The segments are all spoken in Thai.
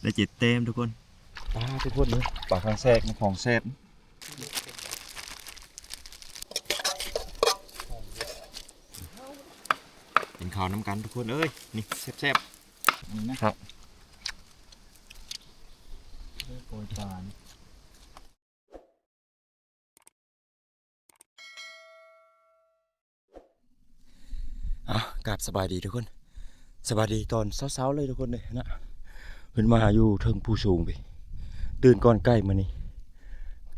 ได้เจ็ดเต็มทุกคนปลาทุกคนเลยปลาคางแทรกมันของแซ่บเป็นข้าวน้ำกันทุกคนเอ้ย นี่แซ่บนี่นะครับโปรยปลาๆอะกราบสบายดีทุกคน สบายดีตอนเช้าๆเลยทุกคนเลยนะ เพิ่นมาอยู่เทิงผู้สูงไปตื่นก่อนใกล้มานี่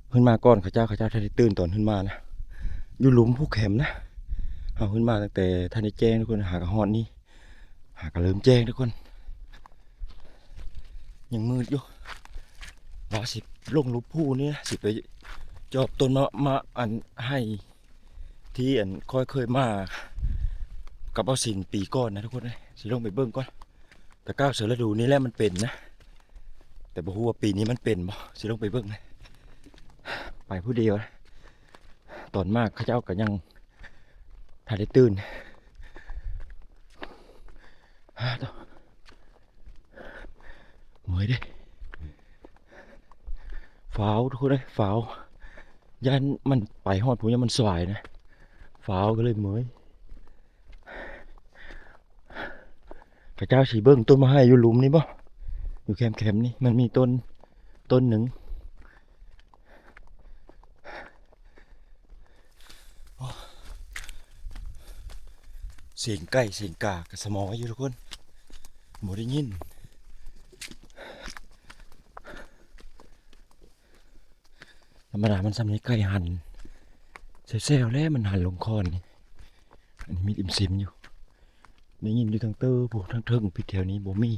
เพิ่นมาก่อนข้าเจ้าข้าเจ้าท่านได้ตื่นตอนเพิ่นมานะอยู่หลุมผู้แคมนะเอาเพิ่นมาตั้งแต่ท่านได้แจ้งทุกคนหากระหอนนี่หากระเริ่มแจ้งทุกคนยังมืดอยู่ว่าสิบลงหลุมผู้นี่นะสิไปจอบต้นมามาอันให้ที่อันค่อยเคยมากับเอาสินปีก่อนนะทุกคนเลยสิลงไปเบิ่งก่อน แต่ก้าวเสือฤดูนี้แหละมันเป็นนะ แต่บ่ฮู้ว่าปีนี้มันเป็นบ่สิลงไปเบิ่งเลยไปผู้เดียวนะตอนมากเขาเจ้าก็ยังทันได้ตื่นเหมยด้ฟ้าวทุกคนเลยฟ้าวยันมันไปฮอดผมยันมันสวายนะฟ้าวก็เลยเหมย ระเจ้าสีเบิ้งต้นมะไม้อยู่หลุมนี่บ่อยู่แคมแคมนี่มันมีต้นต้นหนึ่งเสียงไก่เสียงกากับสมออยู่ทุกคนหมดได้ยินธรรมดามันซ้ำนี้ไก่หันเซลๆแล้วมันหันลงคอนนี่อันนี้มีอิมซิมอยู่ ได้ยินอยู่ทางเตอร์พวกทางเทิงพิดแถวนี้บ่มี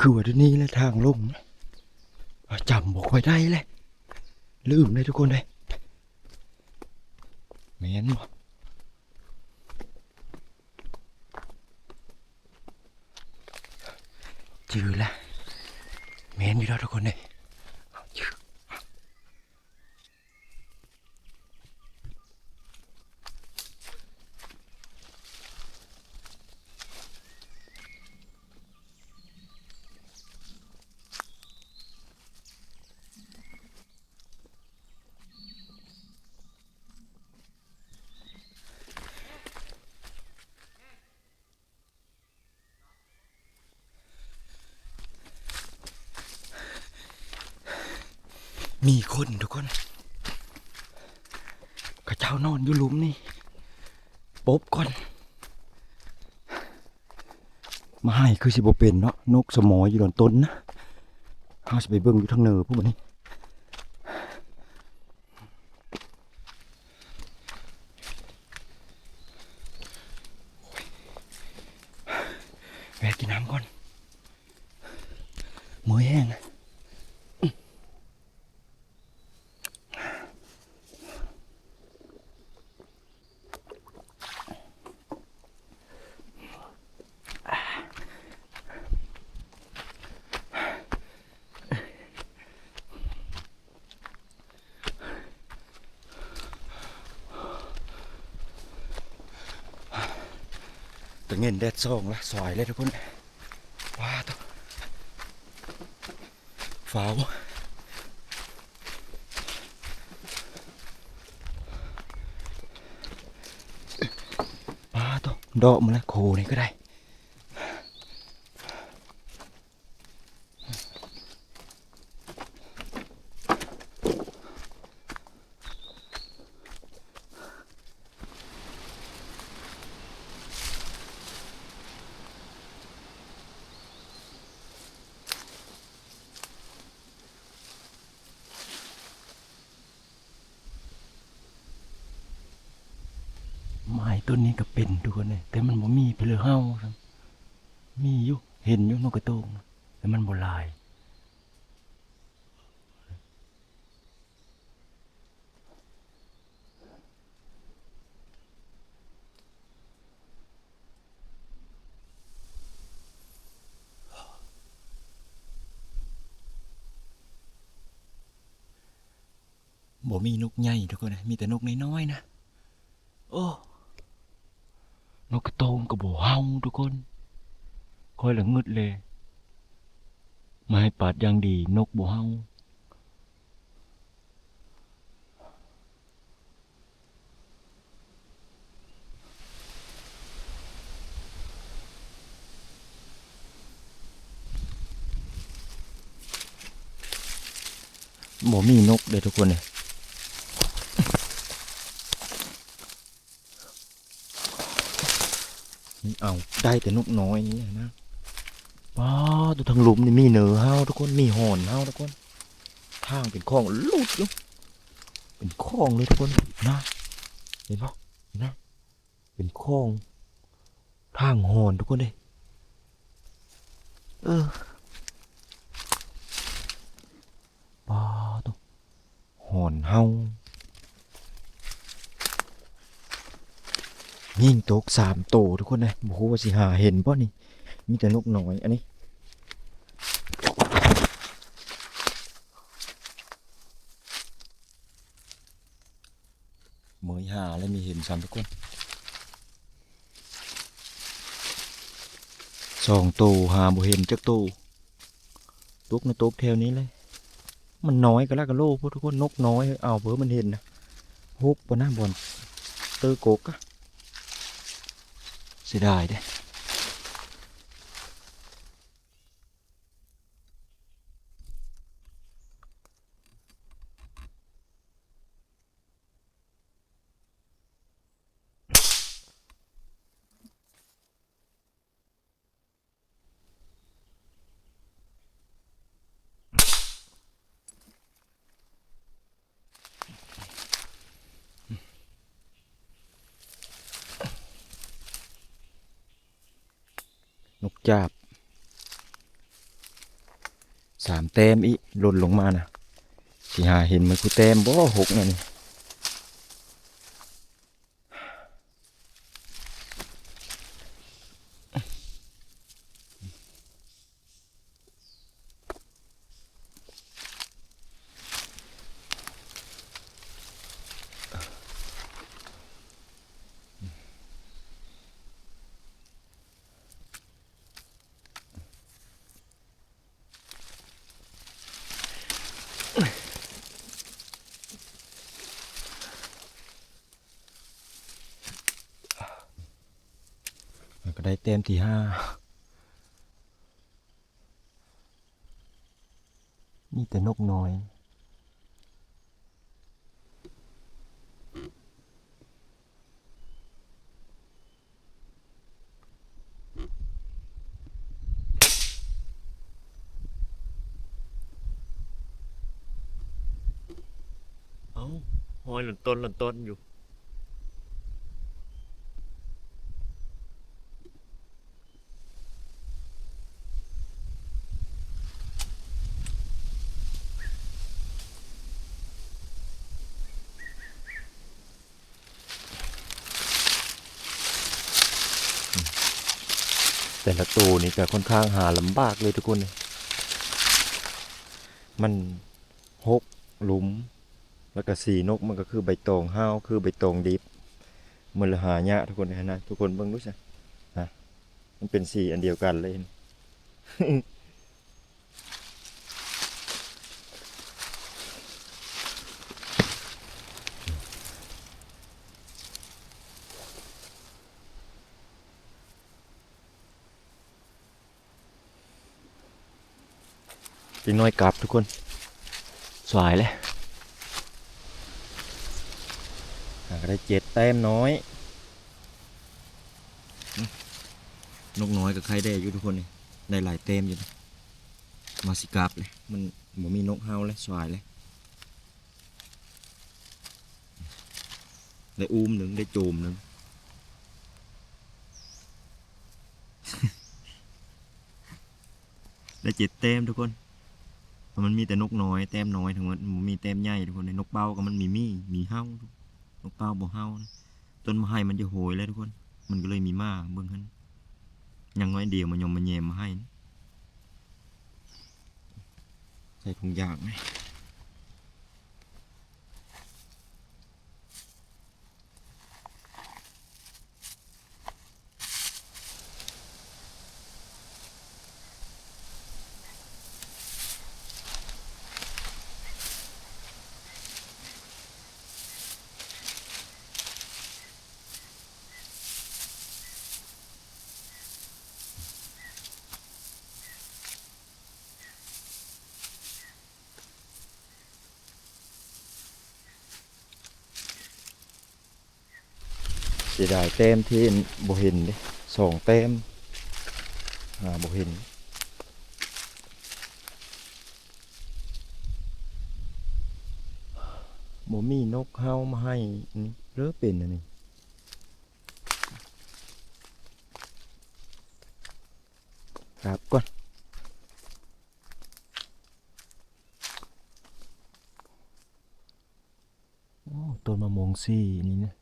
คือว่าเดี๋ยวนี้แหละทางลงจำบอกไว้ได้เลยลืมเลยทุกคนเลย แม่นบ่จือละแม่นอยู่แล้วทุกคนเลย มีคนทุกคนกระเจ้านอนอยู่หลุมนี่ปบก่อน มาให้คือสิบเป็นเนาะนกสมออยู่ดอนต้นนะเฮาสิไปเบิ่งอยู่ทางเนอพวกนี้แวะกินน้ำก่อนมือแห้งตะ เงินแดดส่องละสวยเลยทุกคนว้าตัวฟ้าวว้าตัวดอกมันละโคนี่ก็ได้ไม้ต้นนี้ก็เป็นทุกคนเลยแต่มันบ่มีไปเลยเฮาครับมีอยู่เห็นอยู่นกกระโตงแต่มันบ่หลาย บ่มีนกใหญ่ทุกคนนะมีแต่นกน้อยๆนะโอ้นกกระโตงก็บ่เฮาทุกคนคอยละงึดเลยมาให้ปาดอย่างดีนกบ่เฮาบ่มีนกเลยทุกคนเลย เอาได้แต่นกน้อยนี่นะว้าตัวทางหลุมนี่มีเหนือเฮาทุกคนมีหอนเฮาทุกคนทางเป็นคลองลุดอยู่เป็นคลองเลยทุกคนนะเห็นปะเห็นนะเป็นคลอง ทางหอนทุกคนเลยเออว้าตัวหอนเฮา ยิ่งตกสามโตทุกคนนะโอ้โหว่าสิหาเห็นป่ะนี่ มีแต่นกน้อย อันนี้ เมยหาแล้วมีเห็นสามทุกคนสองโตหาบ่เห็นจักโตตกในะตกแถวนี้เลย มันน้อยก็แล้วก็โลพวกทุกคนนกน้อย เอาเผื่อมันเห็นนะฮุกบนหน้าบอลเตอร์กกอะ เสียดายเด้ นกจาบสามแต้มอีหล่นลงมานะสิหาเห็นมันคือแต้มบ่หกเนี่ยนี่ ที่ห้านี่แต่นกน้อยเอาหอยหล่นต้นหล่นต้นอยู่ แต่ละตัวนี่ก็ค่อนข้างหาลำบากเลยทุกคน มันหกหลุม แล้วก็สีนกมันก็คือใบตองห้าวคือใบตองดิบมันเลยหายะทุกคนนะทุกคนเบิ่งดูสินะมันเป็นสีอันเดียวกันเลย ตีน้อยกลับทุกคน สวายเลยก็ได้เจ็ดแต้มน้อย นกน้อยกับใครได้อยู่ทุกคนนี่ได้หลายเต็มอยู่นะมาสิกลับเลย มันบ่มีนกเฮาเลยสวายเลย ได้อูมหนึ่งได้โจมหนึ่งได้เจ็ดเต็มทุกคน มันมีแต่นกน้อยแต้มน้อยทั้งหมดมีแต้มใหญ่ทุกคนนกเป้าก็มันมีมี่มีเห่านกเป้าบ่เห่านะต้นมะไห้มันจะโหยแล้วทุกคน มันก็เลยมีมาเบิ่งหันยังน้อยเดียวมันยอมมาแยมมาให้นะใส่ถุงยางไหม สียดายแต้มที่บ่เห็นด้สองแต้มหาบ่เห็นบ่มีนกเฮามาให้นี่เรือเป็นอันนี้ครับก่อนโอ้ต้นมะม่วงซี่นี่นะ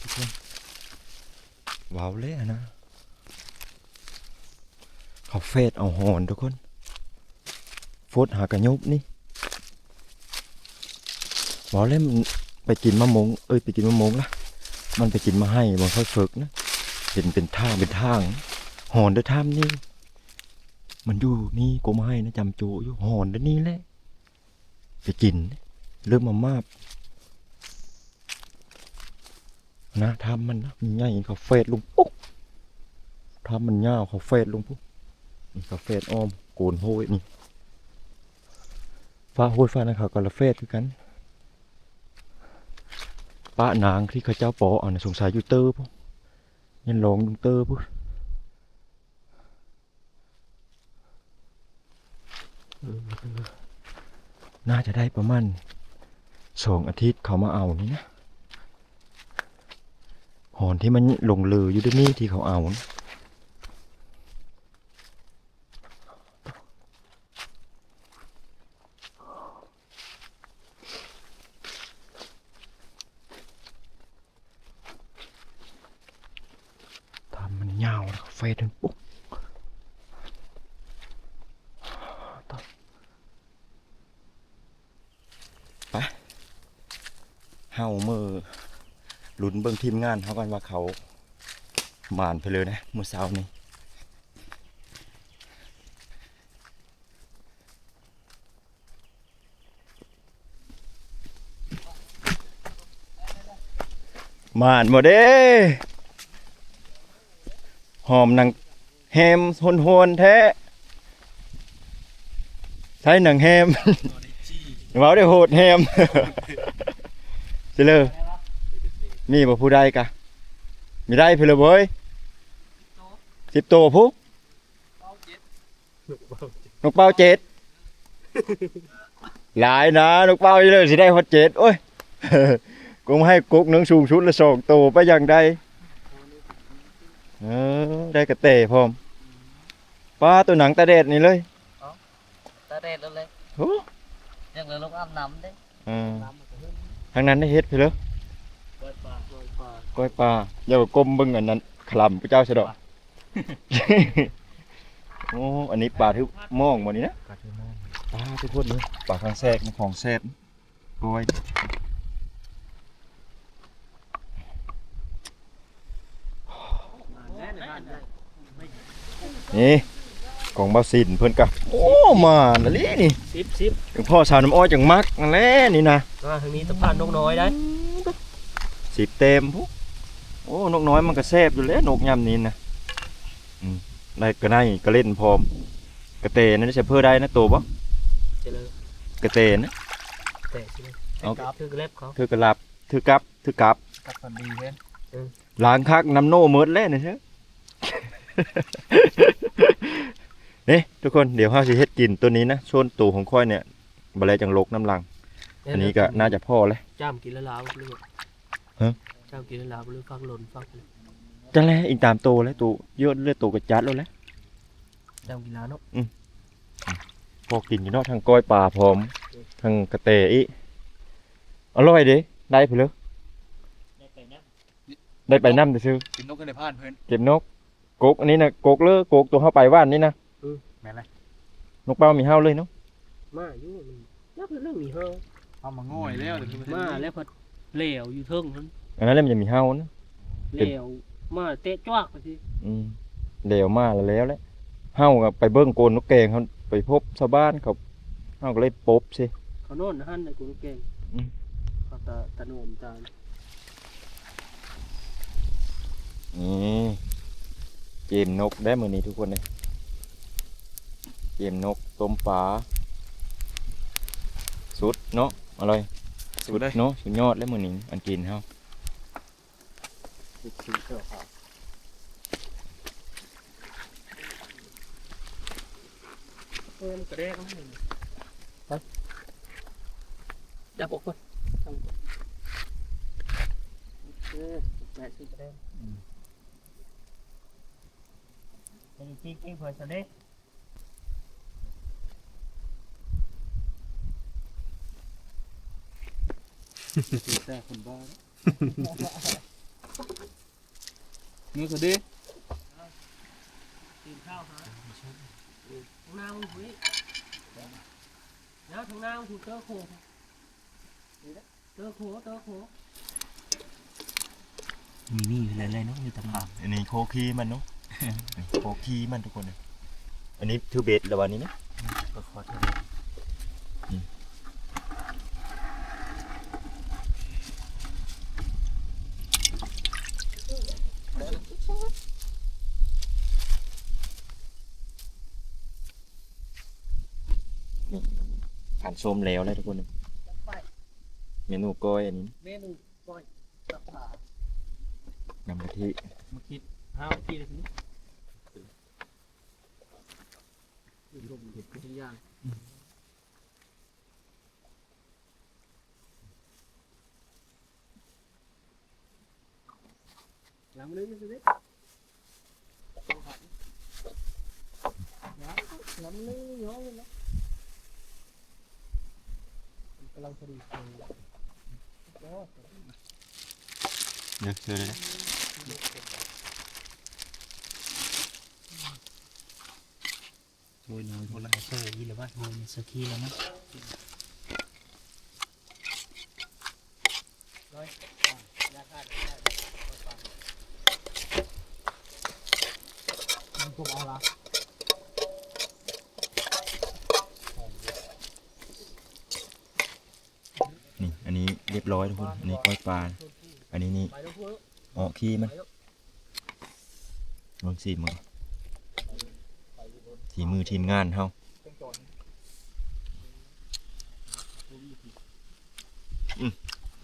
ทุกคน ว้าเลยอะนะ เขาเฟดเอาหอนทุกคนฟดหากระยุบนี่ว้าวเลยมันไปกินมะมงเอ้ยไปกินมะมงละมันไปกินมาให้มันค่อยฝึกนะเป็นเป็นทางเป็นทางหอนเด้อท่ามนี่ มันอยู่นี่กูมาให้นะจำโจอยู่หอนเด้อนี่แหละไปกิน เริ่มมามาบ นะทำมันนะง่ายเขาเฟดลงปุ๊บทำมันง่าวเขาเฟดลงปุ๊บนี่เขาเฟดอ้อมโกนโห้ยนี่ฟ้าโห้ยฟ้านะเขาก็ละเฟดคือกันป้านางที่เขาเจ้าปออะนสงสัยอยู่เตอร์ปุ๊ยันลองดูเตอร์ปุ๊เออเออน่าจะได้ประมาณสองอาทิตย์เขามาเอานี่นะ หอนที่มันหลงลืออยู่ด้วยนี่ที่เขาเอาทำมันยาวนะไฟถึงปุ๊บไปเฮามือ ลุ้นเบิ่งทีมงานเขากันว่าเขาหมานไปเลยนะมือเช้านี้หมานหมดเด้หอมหนังแฮมหนหนๆแท้ใช้หนังแฮมเว้าได้โหดแฮมเสิเลย มีบ่ผู้ใดกะมีได้เพิ่นละเว้ยสิบตัวผู้นกเป้าเจ็ดหลายนะนกเป้าอีเลยสิได้ฮอดเจ็ดโอ้ยกูมาให้กุกหนึงสูงชุดละสองตัวไปอย่างใดเออได้กระเตะพร้อมปลาตัวหนังตาเด็ดนี่เลย ta đen lên lên โอ้ nhưng là lúc ăn nằm đấy เออทางนั้นได้เฮ็ดเพิ่นเลย ก้อยปลาอย่ากลมเบิ่งอันนั้นคลำพระเจ้าเสยดอก โอ้อันนี้ปลาที่มองบ่นี้นะกัดที่มองปลาทุกคนเลยปลาข้างแทรกมันของแซ่บกล้วยนี่ของเบาสินเพิ่นกะโอ้มาละลินี่ซิปซิปถึงพ่อสาวน้ำอ้อยจังมักนั่นแหละนี่นะมาทางนี้ตะพานนกน้อยได้สิบเต็มพุ โอ้นกน้อยมันก็แซ่บอยู่แล้วนกยามนี้นะอืมได้ก็ได้ก็เล่นพร้อม กระเตนั่นจะเพื่อได้นะตัวบ่เจริญกระเตนะแต่สิเลยเอากราฟคือกระเล็บเขาถือกระลับถือกับถือกับกัดพอดีเว้นล้างคักน้ำโน่เมิดแล้วนี่เถอะนี่ทุกคนเดี๋ยวห้าสิเฮ็ดกินตัวนี้นะชนตูของค่อยเนี่ยบะไรจังลกน้ำลัง อันนี้ก็น่าจะพ่อแล้วจ้ามกินแล้วลาวหรือเปล่าฮะ จ้ามกินแล้วลาวหรือฟักหล่นฟักเลยจะแล้วอีกตามโตแล้วตูยอดเลือดตูกระจัดแล้วแหละจ้ามกินแล้วเนาะพอกินอยู่เนาะทางก้อยปลาพร้อมทางกระเตอีอร่อยเด้ได้เพื่อได้ไปน้ำซื้อกินนกกันในพานเพิ่นเก็บนกกกอันนี้นะกกเลือกกตัวเข้าไปว่านนี่นะแม่นไรนกเป้ามีเฮาเลยเนาะมาอยู่มันยักษ์เรื่องมีเฮาเอามาง่อยแล้วเดี๋ยวมาแล้วพอเหลวอยู่เทิงนั้น อันนั้นเลยมันจะมีเฮานะ เหลวมาเตะจ้วกไปสิอืมเดี๋ยวมาแล้วแล้วแหละเฮากับไปเบิ้งโกนนกแกงเขาไปพบชาวบ้านเขาเฮาก็เลยปบสิ เขาโน่นนะฮั่นในกูนกเก่งอืม เขาตาตะโนมตานี่เกมนกได้มือนี้ทุกคนเลยเกมนกต้มปลาสุดเนาะอร่อยสุดเลยเนาะสุดยอดเลยมื้อนี้อันกินเฮา สิบสี่เจ้าครับเออมันกระแดกนะไปจับออกก่อนจับออก นี่คือเด็จแซ่คนบ้าดีตีนข้าวหาทางน้ามึงคุยแล้วทางน้ามึงคุยเตอร์โคเตอร์โคเตอร์โคมีนี่อะไรเลยเนาะมีตำราอันนี้โคคีมันเนาะโคคีมันทุกคนเลยอันนี้ถือเบ็ดแล้ววันนี้นะก็ขอโทษผ่าน ส้มแล้วเลยทุกคนเลยไปเมนูก้อยอันนี้เมนูก้อยตับผาน้ำกะทิมาคิดห้าวที่เลยทีนี้ลมเห็ดทุกอย่างยังไม่ได้ยินสิยังไม่ได้ย้อนเลยนะ กำลังพอดีเลยเลือกเจอเลยนะโอ้ยน้อยคนละเซอร์ยี่เลยว่าโอ้ยสกีแล้วนะมันก็เอาละ นี่ อันนี้เรียบร้อยทุกคนอันนี้ก้อยปลา อันนี้นี่ไปแล้วพวกออกขี้มันลองสีมือสีมือทีมงานเฮา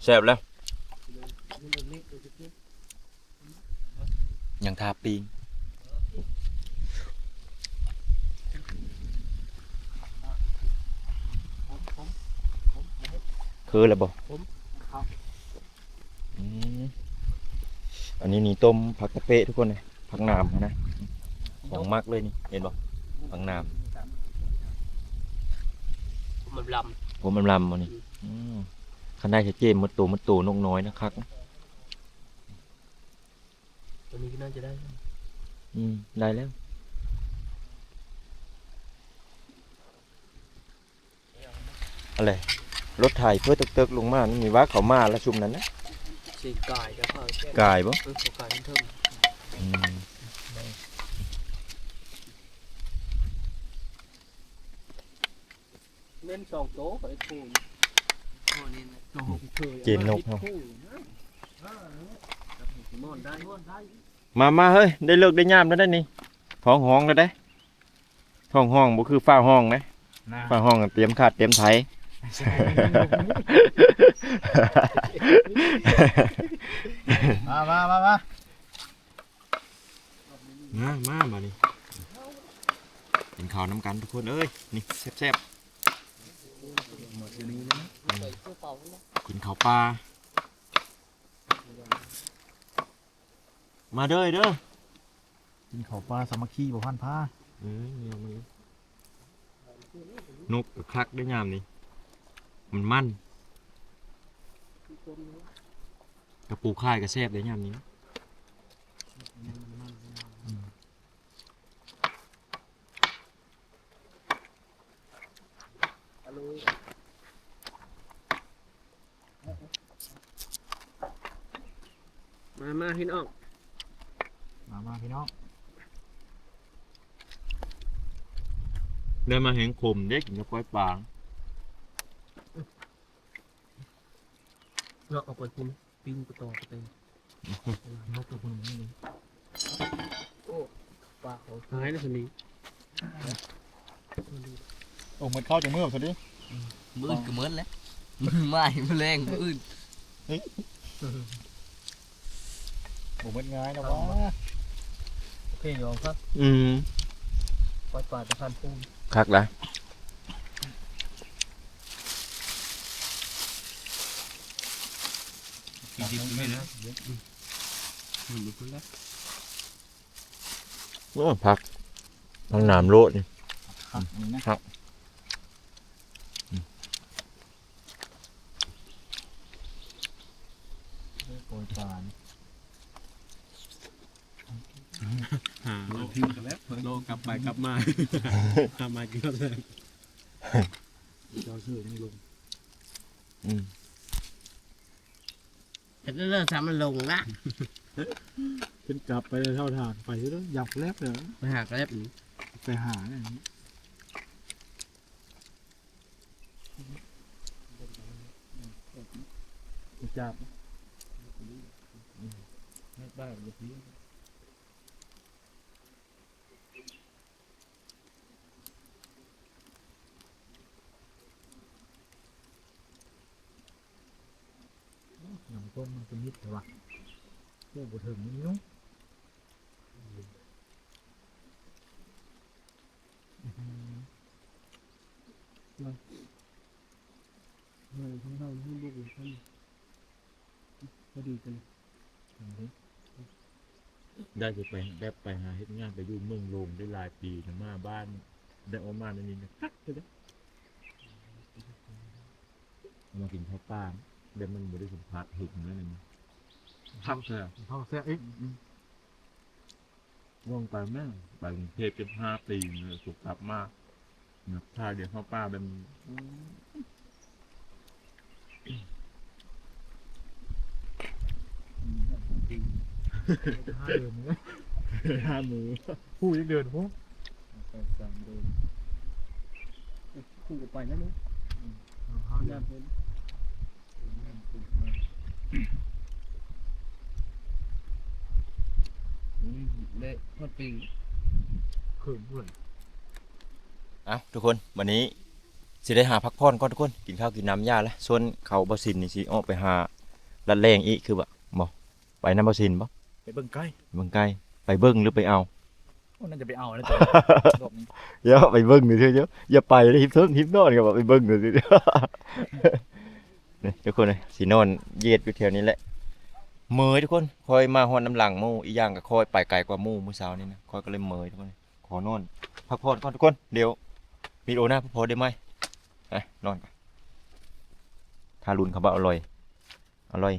แซ่บแล้ว ยังทาปีงคืออะไรบ่อืมอั นนี้นี่ต้มผักตะเปะทุกคนเลยผักนามนะของมักเลยนี่เห็นบ่ผักนามมันลผมมันลำมันนี่อืมคันได้ชัดเจนมัดตูมัดตูนกน้อยนะครับำตัวนี้ก็น่าจะได้ อืม ได้แล้วอะไรรถไถเพื่อตึกๆลงมานี่มีว่าเขามาแล้วชุมนั้นนะ เสียงกายแล้วก็กายบ่เออกายเทิงอืมเล่นสองโต๊ะไปคูณโอ้นี่นะเกมนกเฮานอนได้นอนได้มามาเฮ้ย ได้เลิกได้ยามแล้วได้นี่ท้องห้องแล้วได้ท้องห้องบ่คือฟ้าห้องนะนะฟ้าห้องก็เตรียมขาดเตรียมไถ มามามามามามามานี่กินข้าวน้ำกันทุกคนเอ้ย นี่แซ่บหมดอยู่นี่แล้วใส่ตู้เป่าแล้วๆกินข้าวปลา มาเด้อเด้อกินข้าวปลาสามัคคีบ่พันผ้าเอ้ยเมียวมือนกก็คลักได้ยามนี่ มันมันกระปูข่ายกระแซบได้ยามนี้มามาพี่น้อง มามาพี่น้องได้มาเห็นขมเด็กกินกับกล้อยปลาเนาะเอาไปคุณปิ้งกระต่อไปนกกระพุนนี่โอ้ปลาเขาหายแล้วคนนี้โอ้หมดข้าวจากมือผมสิมืออื่นก็เหมือนแหล้วไม่แมลงมืออื่นผมมันง่ายนะวะโอเคยอมครับ อืมปล่อยปลาจะพันปูนคักละ กินดิบไม่นะมันดูคุณแล้วโอ้พักห้องน้ำโลดนี่ครับอันนี้นะครับโปรยปลานี่หาโลทิ้งกันแล้วโลกลับไปกลับมาทำมากินก็เลยเจ้าชื่อนี่ลงอืม แต่ก็เริ่มทำมันลงละขึ้นกลับไปเท่าทางไปแล้วยับแลบเลยไปหากระเล็บไปหาเนี่ยอย่างนี้จับได้เลยพี่ หนัง ต้มมันเป็นนิดแต่ว่าพวกบุถึงนี่เนาะเฮ้ยทั้งเราทั้งลูกเลยท่านก็ดีจังได้จะไปแบบไปหาเฮ็ดงานไปอยู่เมืองลงได้หลายปีนะมาบ้าน ได้ออกมาในนี้นะคักเลยเด้อเอามากินข้าวป้า เดี๋ยวมันบ่ได้สัมผัสหึงแล้วนี่พักเถอะเข้าแซ่เอ๊ะว่องไปแม่งไปกรุงเทพเป็นห้าปีเลยสุขภาพมากนะพาเดี๋ยวข้าวป้าเป็นห้าเดินเลยห้ามือผู้ยังเดินพวกคู่กับไปแล้วเนาะห้าเดิญานติ เพิ่นเละทอดปิ้งเขินด้วยเอาทุกคนวันนี้สิได้หาพักผ่อนก่อนทุกคนกินข้าวกินน้ำยาแล้วส่วนเขาบสินนี่สิออกไปหาลัดแรงอีกคือบ่บ่ไปน้ำบสินบ่ไปเบิ่งใกล้เบิ่งใกล้ไปเบิ่งหรือไปเอาโอ้น่าจะไปเอาแล้วจ้ะรอบนี้เดี๋ยวไปเบิ่งหน่อยเถอะเดี๋ยวอย่าไปเลยฮิปเทิงฮิปนอนกับว่าไปเบิ่งหน่อยสิ นี่ทุกคนเลยสีนอนเยียดอยู่แถวนี้แหละเมยทุกคนคอยมาหอนน้ำหลังมู่อีย่างก็คอยไปไกลกว่ามู่มื้อเช้านี่นะคอยก็เลยเมยทุกคนขอนอนพักผ่อนก่อนทุกคนเดี๋ยวมีโอหน้าพักผ่อนได้ไหมไปนอนก่อนทารุนเขาบอกอร่อย อร่อย